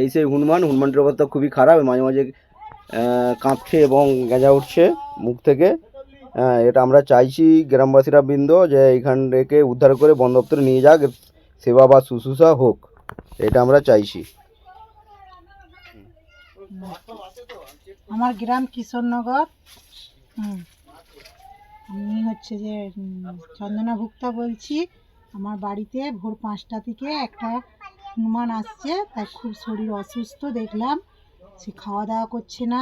এই সেই হনুমান, হনুমানটির অবস্থা খুবই খারাপ মাঝে মাঝে কাঁপছে এবং গেঁজা উঠছে মুখ থেকে। হ্যাঁ এটা আমরা চাইছি গ্রামবাসীরা বৃন্দ যে এইখান থেকে উদ্ধার করে বন দপ্তরে নিয়ে যাক, সেবা বা শুশ্রূষা হোক, এটা আমরা চাইছি। আমার গ্রাম কিশোরনগর। আমি হচ্ছে যে চন্দনা ভুক্তা বলছি, আমার বাড়িতে ভোর পাঁচটা থেকে একটা হনুমান আসছে তার খুব শরীর অসুস্থ দেখলাম। সে খাওয়া দাওয়া করছে না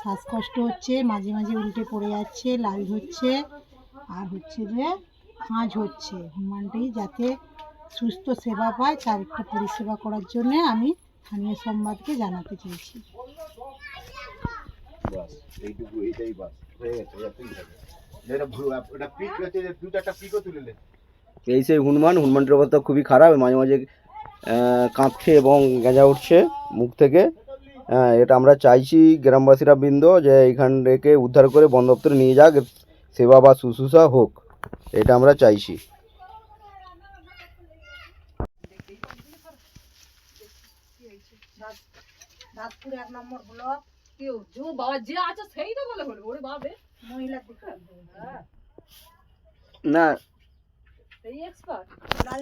শ্বাসকষ্ট হচ্ছে মাঝে মাঝে উল্টে পড়ে যাচ্ছে লাল হচ্ছে। আর হচ্ছে যে খাঁজ হচ্ছে হনুমানটি যাতে সুস্থ সেবা পায় তার একটু পরিষেবা করার জন্য আমি স্থানীয় সংবাদকে জানাতে চাইছি। বাস এইটুকু এইটাই বাস গেছে এতই হবে এটা পিক আছে যে দুটো একটা পিকও তুলে নে এই সেই হনুমান হনুমানটির অবস্থা খুবই খারাপ মাঝে মাঝে কাঁপছে এবং গেঁজা উঠছে মুখ থেকে। হ্যাঁ এটা আমরা চাইছি গ্রামবাসীরা বৃন্দ যে এইখান থেকে উদ্ধার করে বন দপ্তরে নিয়ে যাক সেবা বা শুশ্রূষা হোক এটা আমরা চাইছি। দাঁতপুর এক নম্বর ব্লক কেউ যে বাবা যে আছে সেই তো বলে বলব ওরে বাবে মহিলা না। এই এক্সপার্ট লাল